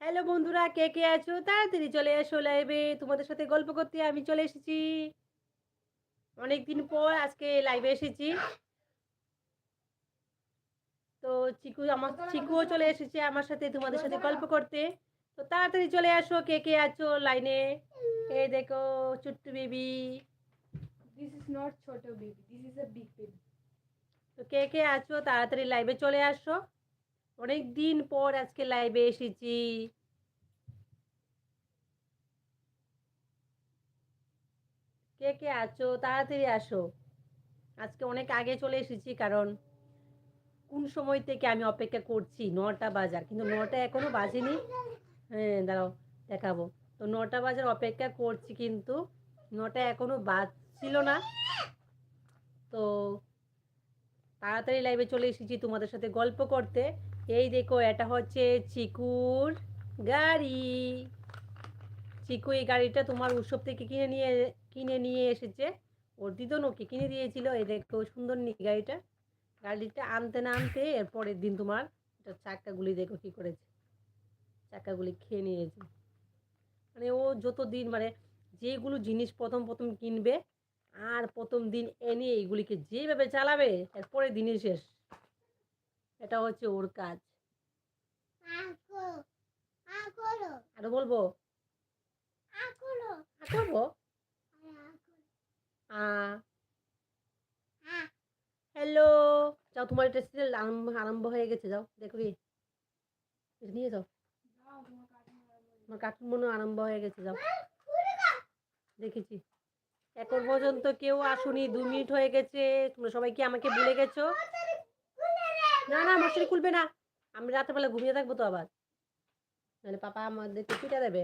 Hello বন্ধুরা কে কে আছো? তাড়াতাড়ি চলে এসো লাইভে তোমাদের সাথে গল্প করতে আমি চলে এসেছি। অনেক দিন পর আজকে লাইভে এসেছি। তো চিকু আমার চিকুও চলে এসেছে আমার সাথে তোমাদের সাথে গল্প করতে। তো তাড়াতাড়ি চলে আসো কে কে আছো লাইনে এই দেখো Chuttu baby is not Choto baby. This is a big baby. তো কে কে আছো তাড়াতাড়ি লাইভে চলে আসো। অনেক দিন পর আজকে লাইভে এসেছি। কে কে আছো? তাড়াতাড়ি আসো। আজকে অনেক আগে চলে এসেছি কারণ কোন সময় থেকে আমি অপেক্ষা করছি? নটা বাজার। কিন্তু নটা এখনও বাজেনি। হ্যাঁ দাঁড়াও, দেখাবো। তো নটা বাজার অপেক্ষা করছি কিন্তু নটা এখনও বাজছিল না। তো তাড়াতাড়ি লাইভে চলে এসেছি তোমাদের সাথে গল্প করতে। এই দেখো, এটা হচ্ছে চিকুর গাড়ি। চিকু এই গাড়িটা তোমার উৎসব থেকে কিনে নিয়ে কিনে নিয়ে এসেছে। ওর দিদন ওকে কিনে দিয়েছিল। এই দেখো, সুন্দর নি গাড়িটা। গাড়িটা আনতে না আনতে এর পরের দিন তোমার এটা চাক্কাগুলি দেখো কী করেছে। চাক্কাগুলি খেয়ে নিয়েছে। মানে ও যত দিন মানে যেগুলো জিনিস প্রথম প্রথম কিনবে, আর প্রথম দিন এনে এইগুলিকে যেভাবে চালাবে এরপরে দিনই শেষ। এটা হচ্ছে ওর কাজ। আরও বলব? করব? হ্যালো যাও, তোমার এটা সিরিয়াল আরম্ভ হয়ে গেছে, যাও, দেখো কি। নিয়ে যাও। তোমার কার্টুন মনে আরম্ভ হয়ে গেছে, যাও। দেখেছি। এখন পর্যন্ত কেউ আসুনি, দু মিনিট হয়ে গেছে। তোমরা সবাই কি আমাকে ভুলে গেছো? না না মশারি খুলবে না। আমি রাত্রেবেলা ঘুমিয়ে থাকব তো আবার। নাহলে পাপা আমাদেরকে পিটা দেবে।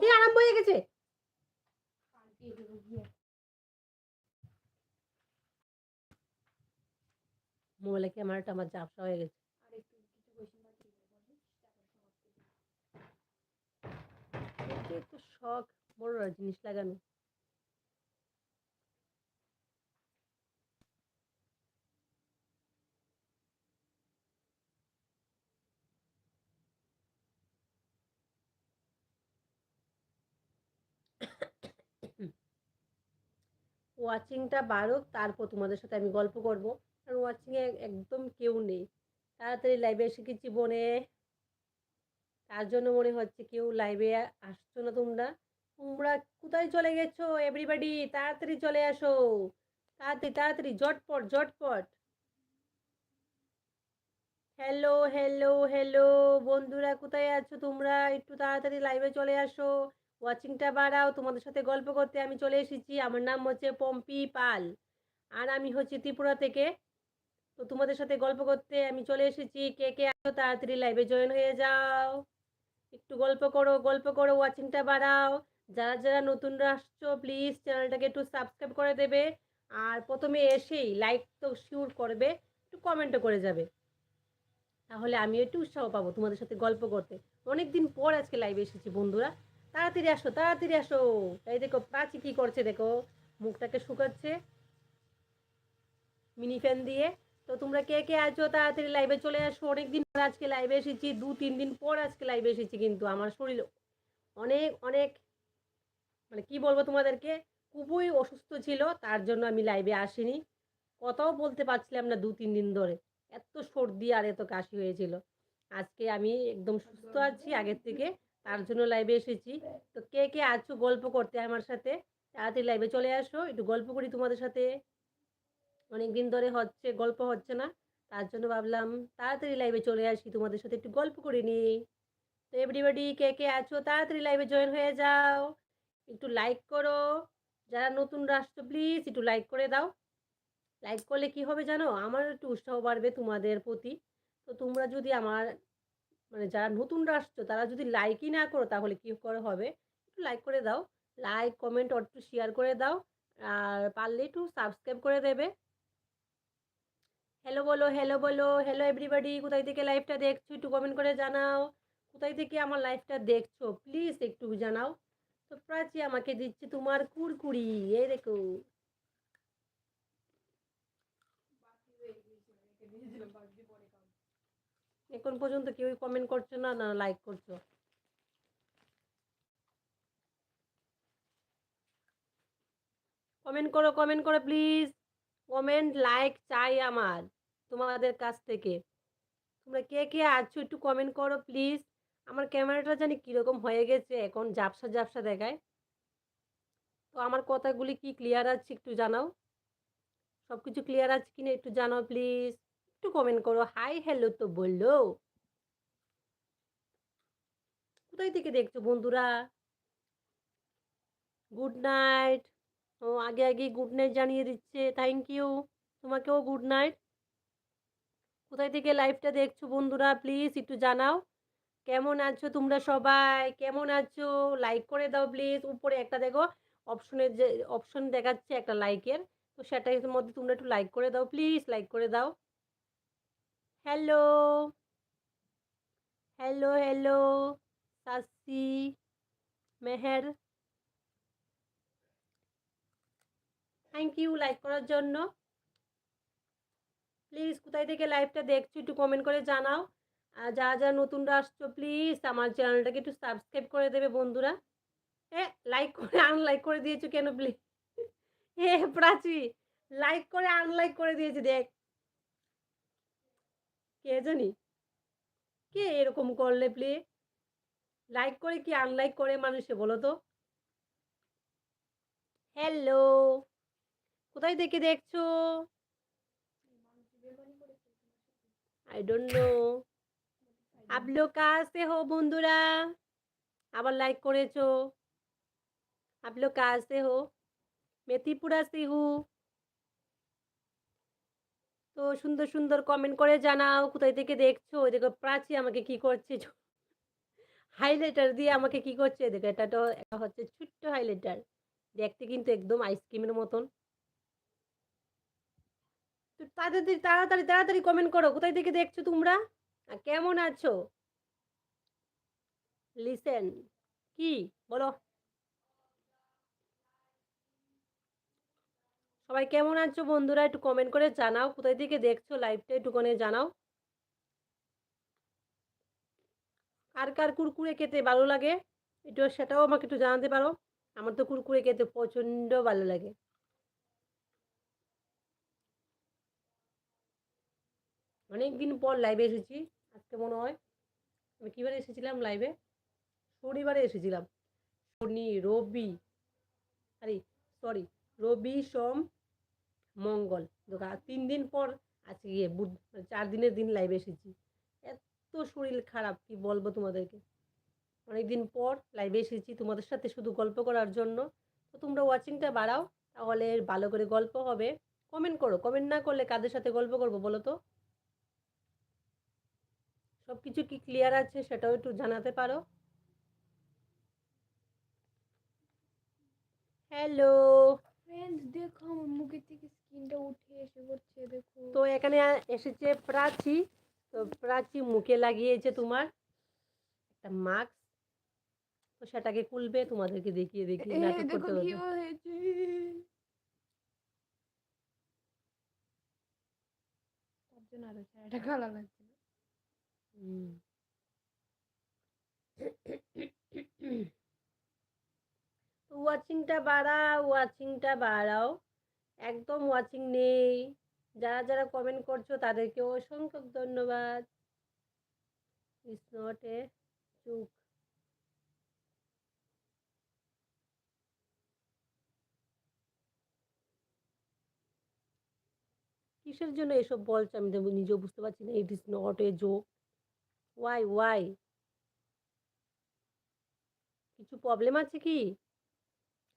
কি আরম্ভ হয়ে গেছে। মোবাইলে ক্যামেরাটা আমার ঝাপসা হয়ে গেছে? তো শখ, বড়রা জিনিস লাগানো। ওয়াচিংটা বাড়ুক, তারপর তোমাদের সাথে আমি গল্প করব। কারণ ওয়াচিংয়ে একদম কেউ নেই। তাড়াতাড়ি লাইভে এসে গেছি বনে। তার জন্য মনে হচ্ছে কেউ লাইভে আসছো না তোমরা। তোমরা কোথায় চলে গেছো এভরিবাডি তাড়াতাড়ি চলে আসো। তাড়াতাড়ি তাড়াতাড়ি জটপট জটপট হ্যালো হ্যালো হ্যালো বন্ধুরা কোথায় আছো তোমরা? একটু তাড়াতাড়ি লাইভে চলে আসো। ওয়াচিংটা বাড়াও, তোমাদের সাথে গল্প করতে আমি চলে এসেছি। আমার নাম হচ্ছে পম্পি পাল আর আমি হচ্ছি ত্রিপুরা থেকে। তো তোমাদের সাথে গল্প করতে আমি চলে এসেছি। কে কে আছো তাড়াতাড়ি লাইভে জয়েন হয়ে যাও। একটু গল্প করো গল্প করো ওয়াচিংটা বাড়াও। যারা যারা নতুন আসছো প্লিজ চ্যানেলটাকে একটু সাবস্ক্রাইব করে দেবে। আর প্রথমে এসেই লাইক তো শিওর করবে, একটু কমেন্টও করে যাবে। তাহলে আমি একটু উৎসাহ পাবো তোমাদের সাথে গল্প করতে। অনেক দিন পর আজকে লাইভে এসেছি বন্ধুরা। তাড়াতাড়ি আসো তাড়াতাড়ি আসো। এই দেখো প্রাচী কী করছে দেখো? মুখটাকে শুকাচ্ছে। মিনি ফ্যান দিয়ে। তো তোমরা কে কে আছো, তাড়াতাড়ি লাইভে চলে আসো। অনেক দিন পর আজকে লাইভে এসেছি, দু, তিন দিন পর আজকে লাইভে এসেছি কিন্তু আমার শরীর অনেক অনেক মানে কি বলব তোমাদেরকে? খুবই অসুস্থ ছিল, তার জন্য আমি লাইভে আসিনি। কথাও বলতে পারছিলাম না দু, তিন দিন ধরে। এত সর্দি আর এত কাশি হয়েছিল। আজকে আমি একদম সুস্থ আছি আগের থেকে। তার জন্য লাইভে এসেছি। তো কে কে আছো গল্প করতে আমার সাথে, তাড়াতাড়ি লাইভে চলে আসো, একটু গল্প করি তোমাদের সাথে। অনেক দিন ধরে হচ্ছে, গল্প হচ্ছে না, তার জন্য ভাবলাম তাড়াতাড়ি লাইভে চলে আসি, তোমাদের সাথে একটু গল্প করে নিই। তো এভরিবাডি কে কে আছো, তাড়াতাড়ি লাইভে জয়েন হয়ে যাও। একটু লাইক করো। যারা নতুন রাষ্ট্র প্লিজ একটু লাইক করে দাও। লাইক করলে কি হবে জানো? আমার একটু উৎসাহ বাড়বে তোমাদের প্রতি। তো তোমরা যদি আমার মানে যারা নতুন আসছো, তারা যদি লাইকই না করো, তাহলে কী করে হবে? একটু লাইক করে দাও। লাইক কমেন্ট একটু শেয়ার করে দাও। আর পারলে একটু সাবস্ক্রাইব করে দেবে। হ্যালো বলো হ্যালো বলো হ্যালো এভরিবাডি কোথায় থেকে লাইভটা দেখছ? একটু কমেন্ট করে জানাও। কোথায় থেকে আমার লাইভটা দেখছ? প্লিজ একটু জানাও। তো প্রাচী আমাকে দিচ্ছে তোমার কুরকুরি, এই দেখো। এখন পর্যন্ত কেউই কমেন্ট করছ না না লাইক করছ। কমেন্ট করো কমেন্ট করো প্লিজ কমেন্ট লাইক চাই আমার, তোমাদের কাছ থেকে। তোমরা কে কে আছো একটু কমেন্ট করো প্লিজ আমার ক্যামেরাটা জানি কীরকম হয়ে গেছে এখন ঝাপসা ঝাপসা দেখায়। তো আমার কথাগুলি কি ক্লিয়ার আছে একটু জানাও। সব কিছু ক্লিয়ার আছে কিনা একটু জানাও প্লিজ একটু কমেন্ট করো। হাই হ্যালো তো বলল। কোথায় থেকে দেখছ বন্ধুরা? গুড নাইট ও, আগে আগে গুড নাইট জানিয়ে দিচ্ছে। থ্যাংক ইউ তোমাকেও গুড নাইট কোথায় থেকে লাইভটা দেখছ বন্ধুরা? প্লিজ একটু জানাও। কেমন আছো তোমরা সবাই? কেমন আছো? লাইক করে দাও প্লিজ উপরে একটা দেখো অপশনের যে অপশন দেখাচ্ছে একটা লাইকের তো সেটার মধ্যে তোমরা একটু লাইক করে দাও। প্লিজ লাইক করে দাও। হ্যালো। হ্যালো হ্যালো, সাসি, মেহের। থ্যাংক ইউ লাইক করার জন্য। প্লিজ কোথায় থেকে লাইভটা দেখছ একটু কমেন্ট করে জানাও। আর যা যা নতুনরা আসছো প্লিজ আমার চ্যানেলটাকে একটু সাবস্ক্রাইব করে দেবে বন্ধুরা। এ লাইক করে আনলাইক করে দিয়েছ কেন প্লিজ এ, প্রাচী লাইক করে আনলাইক করে দিয়েছে, দেখ। কে জানি কে এরকম করলে প্লে লাইক করে কি আনলাইক করে মানুষে বলো তো হ্যালো কোথায় থেকে দেখছো आई डोंट नो आप लोग कहाँ से हो বন্ধুরা আবার লাইক করেছো आप लोग कहाँ से हो मैं त्रिपुरा से हूँ তো সুন্দর সুন্দর কমেন্ট করে জানাও, কোথায় থেকে দেখছ? ওই দেখো প্রাচী আমাকে কি করছে? হাইলাইটার দিয়ে আমাকে কি করছে? দেখো, এটা তো এটা হচ্ছে ছোট্ট হাইলাইটার দেখতে কিন্তু একদম আইসক্রিমের মতন। তো তাড়াতাড়ি তাড়াতাড়ি তাড়াতাড়ি কমেন্ট করো, কোথায় থেকে দেখছ তোমরা? কেমন আছো? লিসেন কি? বলো। সবাই কেমন আছো বন্ধুরা? একটু কমেন্ট করে জানাও। কোথায় থেকে দেখছ লাইভটা একটুখানি জানাও। কার কার কুরকুরে খেতে ভালো লাগে? একটু সেটাও আমাকে একটু জানাতে পারো। আমার তো কুরকুরে খেতে প্রচণ্ড ভালো লাগে। অনেক দিন পর লাইভে এসেছি। আজকে মনে হয় আমি কীবারে এসেছিলাম লাইভে শনিবারে এসেছিলাম। শনি, রবি, আরে সরি রবি, সোম মঙ্গল। দোকা তিন দিন পর আজকে গিয়ে বুধ মানে চার দিনের দিন লাইভে এসেছি। এত শরীর খারাপ, কি বলব তোমাদেরকে? অনেক দিন পর লাইভে এসেছি তোমাদের সাথে শুধু গল্প করার জন্য। তো তোমরা ওয়াচিংটা বাড়াও, তাহলে ভালো করে গল্প হবে। কমেন্ট করো কমেন্ট না করলে কাদের সাথে গল্প করব বলো তো? সব কিছু কি ক্লিয়ার আছে সেটাও একটু জানাতে পারো। হ্যালো দেখো আমার মুখের থেকে স্কিনটা উঠে এসে পড়ছে দেখো। তো এখানে এসেছে প্রাচী তো প্রাচী মুখে লাগিয়েছে তোমার একটা মাস্ক তো সেটাকে খুলবে তোমাদেরকে দেখিয়ে দেখিয়ে নাটক করতে হুম। ওয়াচিংটা বাড়াও ওয়াচিংটা বাড়াও। একদম ওয়াচিং নেই। যারা যারা কমেন্ট করছ তাদেরকে অসংখ্য ধন্যবাদ। ইটস নট এ চুক কিসের জন্য এসব বলছো? আমি তো নিজেও বুঝতে পারছি না। It is not a joke why why কিছু প্রবলেম আছে কি?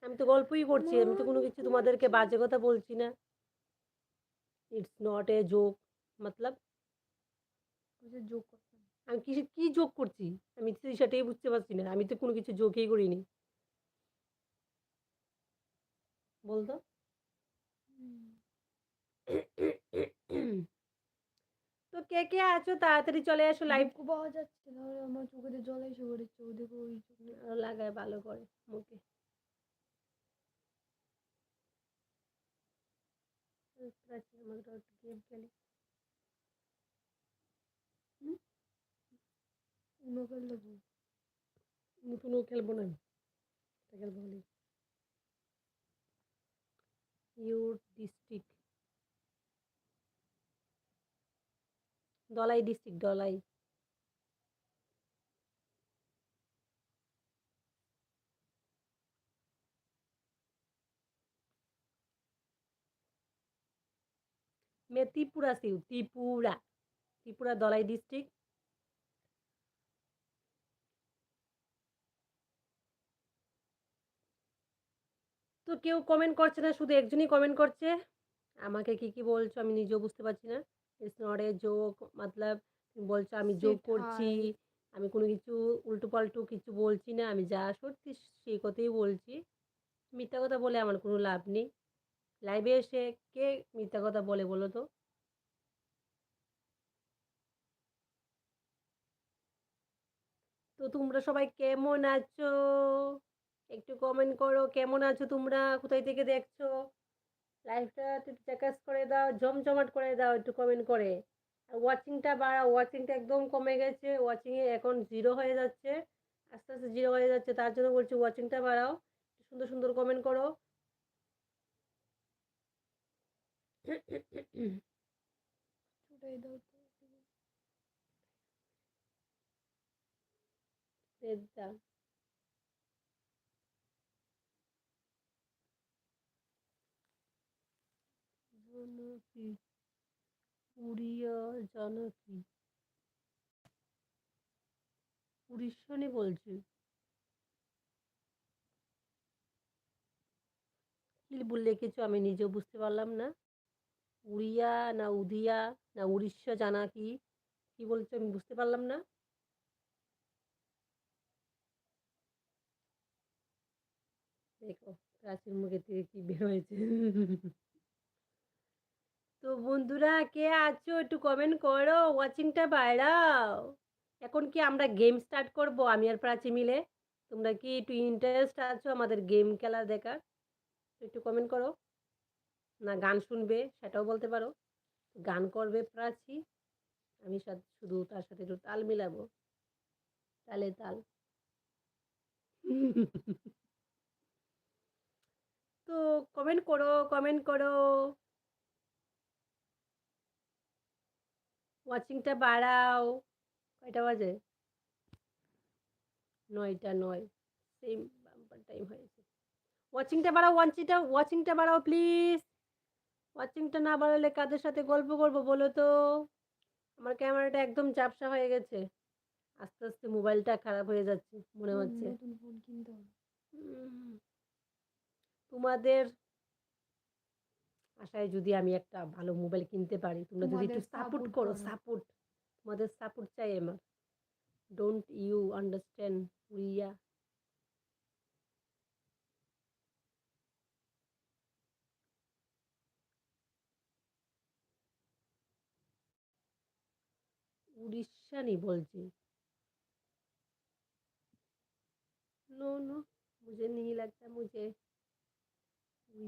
আমি তো গল্পই করছি আমি তো কোনো কিছু তোমাদেরকে বাজে কথা বলছি না। ইটস নট এ জোক মতলব? আমি কিসে কি যোগ করছি? আমি তো সেটাই বুঝতে পারছি না আমি তো কোনো কিছু যোগই করিনি। বলতো? তো কে কে আছো? তাড়াতাড়ি চলে আসো লাইভ পাওয়া যাচ্ছে তাহলে আমার চোখেতে জল এসে পড়েছে ও দেখো ওই চোখে। লাগায় ভালো করে মুখে। প্রাচীন আমরা একটু গেম খেলি উনো খেলব না আমি খেলব বলি your district Dhalai district Dhalai. Tripura see you Tripura Tripura Dhalai district তো কেউ কমেন্ট করছে না শুধু একজনই কমেন্ট করছে। আমাকে কি কি বলছো আমি নিজেও বুঝতে পারছি না। ইটস নট এ জোক মতলব বলছো আমি জোক করছি আমি কোনো কিছু উল্টো পাল্টু কিছু বলছি না আমি যা সত্যি সেই কথাই বলছি। মিথ্যা কথা বলে আমার কোনো লাভ নেই। লাইভে এসে কে মিথ্যা কথা বলে বলো তো? তো তোমরা সবাই কেমন আছো? একটু কমেন্ট করো, কেমন আছো তোমরা? কোথায় থেকে দেখছ? লাইভটা একটু চেকাস করে দাও, জমজমাট করে দাও একটু কমেন্ট করে। আর ওয়াচিংটা বাড়াও ওয়াচিংটা একদম কমে গেছে। ওয়াচিংয়ে এখন জিরো হয়ে যাচ্ছে। আস্তে আস্তে জিরো হয়ে যাচ্ছে। তার জন্য বলছি ওয়াচিংটা বাড়াও। সুন্দর সুন্দর কমেন্ট করো। দাও শ্রদ্ধা। জানকী। নিয়ে বলছি। কি বললে কিছু আমি নিজেও বুঝতে পারলাম না। উড়িয়া না উদিয়া না উড়িষ্যা জানাকি কি বলছো আমি বুঝতে পারলাম না। দেখো প্রাচীর মুখের থেকে কি বের হয়েছে। তো বন্ধুরা, কে আছো একটু কমেন্ট করো ওয়াচিংটা বাড়াও। এখন কি আমরা গেম স্টার্ট করব, আমি আর প্রাচী মিলে? তোমরা কি একটু ইন্টারেস্ট আছো আমাদের গেম খেলা দেখার? একটু কমেন্ট করো। না, গান শুনবে, সেটাও বলতে পারো। গান করবে প্রাচী। আমি শুধু তার সাথে একটু তাল মিলাবো। তালে তাল। তো কমেন্ট করো কমেন্ট করো। ওয়াচিংটা বাড়াও। কয়টা বাজে? নয়টা নয়। সেম টাইম হয়েছে ওয়াচিংটা বাড়াও ওয়াচিংটা ওয়াচিংটা বাড়াও প্লিজ ওয়াচিংটা না বাড়ালে কাদের সাথে গল্প করব বলো তো? আমার ক্যামেরাটা একদম ঝাপসা হয়ে গেছে। আস্তে আস্তে মোবাইলটা খারাপ হয়ে যাচ্ছে মনে হচ্ছে। নতুন ফোন কিনতে তোমাদের আশায় যদি আমি একটা ভালো মোবাইল কিনতে পারি তোমরা যদি একটু তোমাদের সাপোর্ট support করো করো। সাপোর্ট তোমাদের সাপোর্ট চাই আমার ডোন্ট ইউ আন্ডারস্ট্যান্ড উইয়া उड़ीसा नहीं बोलती नो नो मुझे नहीं लगता मुझे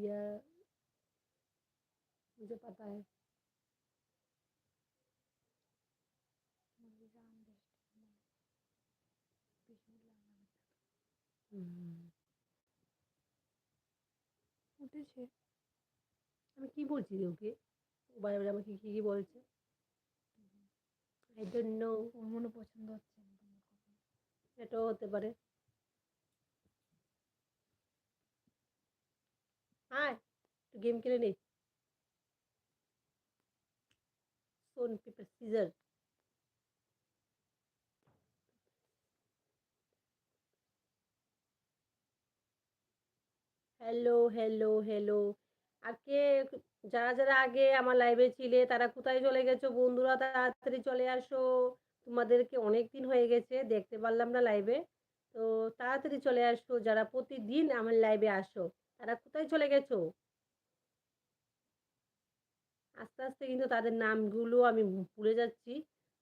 या मुझे पता है তোমাদের রান দেশটা মানে বিসমিল্লাহ নামে হুম। উঠেছে আমি কি বলছি রে ওকে ও বারে বারে আমাকে কি কি বলছে আই ডোন্ট নো ওর মনে পছন্দ হচ্ছে না তোমার কথা এটাও হতে পারে একটু গেম খেলে নে। Stone paper scissor hello hello hello আজকে যারা যারা আগে আমার লাইভে ছিলে, তারা কোথায় চলে গেছো? বন্ধুরা, তাড়াতাড়ি চলে আসো। তোমাদেরকে অনেক দিন হয়ে গেছে, দেখতে পারলাম না লাইভে তো তাড়াতাড়ি চলে আসো, যারা প্রতিদিন আমার লাইভে আসো। তারা কোথায় চলে গেছো? আস্তে আস্তে কিন্তু তাদের নামগুলো আমি ভুলে যাচ্ছি।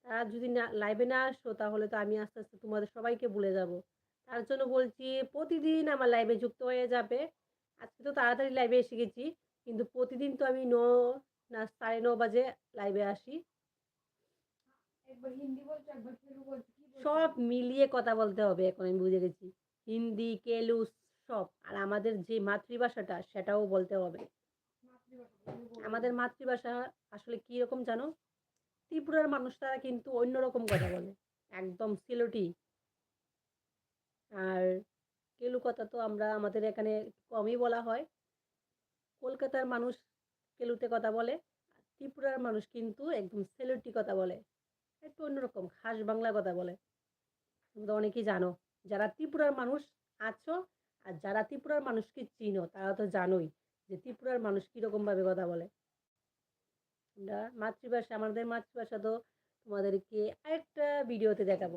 তারা যদি না লাইভে না আসো তাহলে তো আমি আস্তে আস্তে তোমাদের সবাইকে ভুলে যাব। তার জন্য বলছি প্রতিদিন আমার লাইভে যুক্ত হয়ে যাবে। আজকে তো তাড়াতাড়ি লাইভে এসে গেছি কিন্তু প্রতিদিন তো আমি ন না সাড়ে ন বাজে লাইভে আসি। সব মিলিয়ে কথা বলতে হবে এখন আমি বুঝে গেছি। হিন্দি কেলু সব আর আমাদের যে মাতৃভাষাটা সেটাও বলতে হবে। আমাদের মাতৃভাষা আসলে কি রকম জানো? ত্রিপুরার মানুষ তারা কিন্তু অন্যরকম কথা বলে, একদম সিলোটি। আর কেলু কথা তো আমরা আমাদের এখানে কমই বলা হয়। কলকাতার মানুষ কেলুতে কথা বলে ত্রিপুরার মানুষ কিন্তু একদম সেলোটি কথা বলে, একটু অন্যরকম, খাস বাংলা কথা বলে। তুমি তো অনেকেই জানো, যারা ত্রিপুরার মানুষ আছো আর যারা ত্রিপুরার মানুষকে চিনো তারা তো জানোই যে ত্রিপুরার মানুষ কীরকমভাবে কথা বলে। আমরা মাতৃভাষা আমাদের মাতৃভাষা তো তোমাদেরকে আরেকটা ভিডিওতে দেখাবো।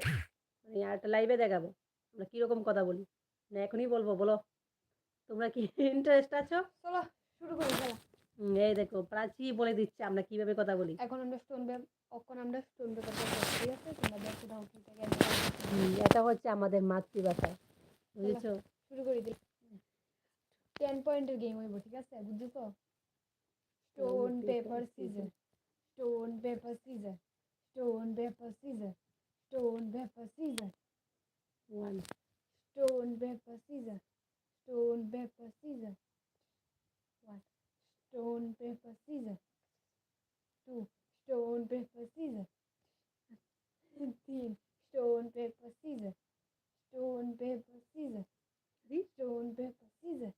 মানে আরেকটা লাইভে দেখাবো। আমরা কীরকম কথা বলি? না এখনই বলব বলো। তোমরা কি ইন্টারেস্ট আছো? চলো শুরু করি এই দেখো প্রাচী বলে দিচ্ছে আমরা কীভাবে কথা বলি? এখন আমরা স্টোন এখন আমরা স্টোন পেপার ঠিক আছে? তোমরা দেখো এটা হচ্ছে আমাদের মাতৃভাষা বুঝেছ? শুরু করে দিই টেন পয়েন্টের গেম হইব ঠিক আছে বুঝছ stone paper scissor stone paper scissor stone paper scissor stone paper scissor one stone paper scissors stone paper scissors one stone paper scissors two stone paper scissors three stone paper scissors stone paper scissors Three? Stone paper scissors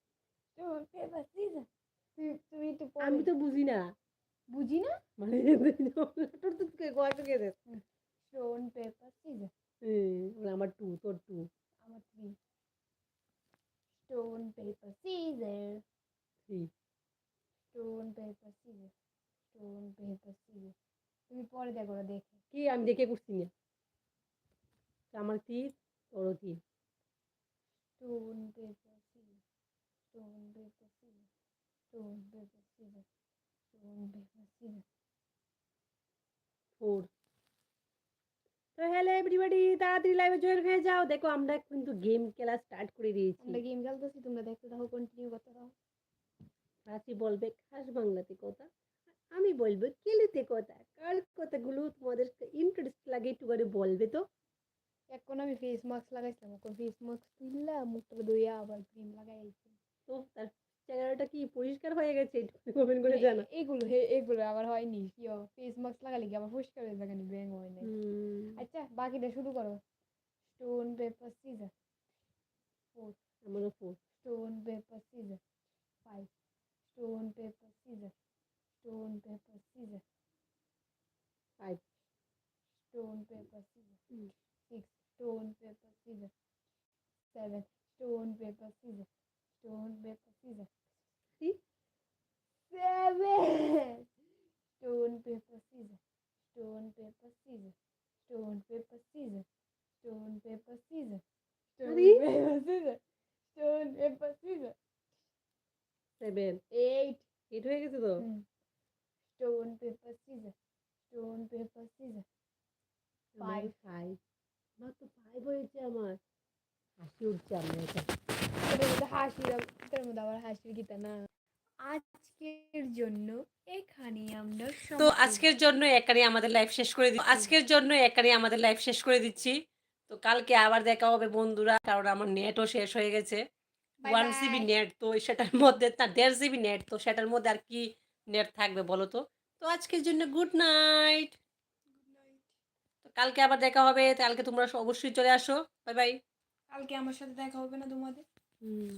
stone paper scissors তুই তুই আমি তো বুঝি না বুঝি না মানে তোর তো কয়টা গেছে স্টোন পেপার সিজার আমার টু তোর টু আমার three stone paper scissor three stone paper scissor stone paper scissor তুমি পরে দেখো দেখে কি আমি দেখে করছি না আমার তিন তোরও তিন stone paper scissor stone paper scissor stone paper scissor stone paper scissor four তো হ্যালো এভরিবডি তাড়াতাড়ি লাইভে জয়েন হয়ে যাও। দেখো আমরা কিন্তু গেম খেলা স্টার্ট করে দিয়েছি। আমরা গেম খেলতেছি তোমরা দেখতে থাকো কন্টিনিউ করতে থাকো। প্রাচী বলবে খাস বাংলাতে কথা আমি বলব কেলুতে কথা। কার কথাগুলো তোমাদের ইন্টারেস্ট লাগে একটু করে বলবে তো? এখন আমি ফেস মাস্ক লাগাইছিলাম এখন ফেস মাস্ক তুললা মুখটা ধুইয়া আবার ক্রিম লাগাই আইছি তো তার চেহারাটা কি পরিষ্কার হয়ে গেছে কমেন্ট করে জানা এগুলো এগুলো আবার হয়নি ইয়ো ফেস মাস্ক লাগালে কি আবার পরিষ্কার হয়ে যাবে ব্যাং হয় না আচ্ছা বাকিটা শুরু করো স্টোন পেপার সিজার ফোর আমারও four stone paper scissor five stone paper scissor stone paper scissor five stone paper scissor six stone paper scissors seven stone paper scissors stone paper scissors 6 7 stone paper scissors stone paper scissors stone paper scissors stone paper scissors stone paper scissors stone paper scissors 7 8 8 হয়ে গেছে তো stone paper scissors stone paper scissors 5 5 আমার। হাসি উঠছে আমার এটা। হাসির মধ্যে আবার হাসির গীতা না। আজকের জন্য এখানে আমরা তো আজকের জন্য আমাদের লাইফ শেষ করে দিচ্ছি। আজকের জন্য এখানে আমাদের লাইফ শেষ করে দিচ্ছি। তো কালকে আবার দেখা হবে বন্ধুরা কারণ আমার নেটও শেষ হয়ে গেছে। ওয়ান জিবি নেট তো সেটার মধ্যে না দেড় জিবি নেট তো সেটার মধ্যে আর কি নেট থাকবে বলো তো? তো আজকের জন্য গুড নাইট কালকে আবার দেখা হবে কালকে তোমরা অবশ্যই চলে আসো। বাই বাই কালকে আমার সাথে দেখা হবে না তোমাদের। হুম।